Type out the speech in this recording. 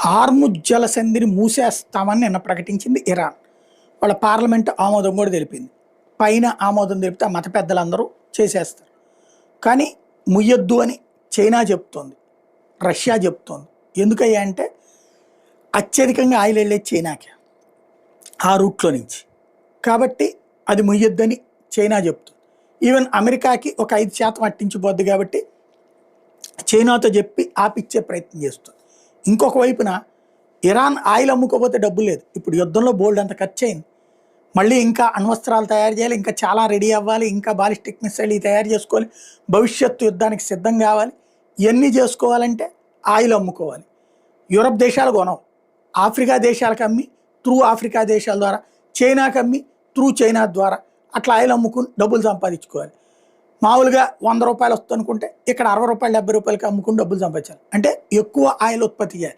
Hormuz జలసంధిని మూసేస్తామని నిన్న ప్రకటించింది Iran. వాళ్ళ పార్లమెంట్ ఆమోదం కూడా తెలిపింది. పైన ఆమోదం తెలిపితే మత పెద్దలందరూ చేసేస్తారు. కానీ ముయ్యొద్దు అని చైనా చెప్తోంది. రష్యా చెప్తోంది. ఎందుకయ్యా అంటే అత్యధికంగా ఆయిల్ వెళ్ళేది చైనాకే. ఆ రూట్లో నుంచి. కాబట్టి అది ముయ్యొద్దని చైనా చెప్తుంది. ఈవెన్ అమెరికాకి ఒక ఐదు శాతం అట్టించిపోద్ది కాబట్టి చైనాతో చెప్పి ఆపిచ్చే ప్రయత్నం చేస్తుంది. ఇంకొక వైపున ఇరాన్ ఆయిల్ అమ్ముకోపోతే డబ్బు లేదు. ఇప్పుడు యుద్ధంలో బోల్డ్ అంత ఖర్చు అయింది మళ్ళీ ఇంకా అణ్వస్త్రాలు తయారు చేయాలి ఇంకా చాలా రెడీ అవ్వాలి ఇంకా బాలిస్టిక్ మిసైల్ తయారు చేసుకోవాలి భవిష్యత్తు యుద్ధానికి సిద్ధం కావాలి. ఇవన్నీ చేసుకోవాలంటే ఆయిల్ అమ్ముకోవాలి. యూరప్ దేశాలు కొనవు. ఆఫ్రికా దేశాలకు అమ్మి త్రూ ఆఫ్రికా దేశాల ద్వారా చైనాకి అమ్మి త్రూ చైనా ద్వారా అట్లా ఆయిల్ అమ్ముకుని డబ్బులు సంపాదించుకోవాలి. మామూలుగా వంద రూపాయలు వస్తుంది అనుకుంటే ఇక్కడ అరవై రూపాయలు డెబ్బై రూపాయలకి అమ్ముకుని డబ్బులు సంపాదించాలి. అంటే ఎక్కువ ఆయిల్ ఉత్పత్తి చేయాలి.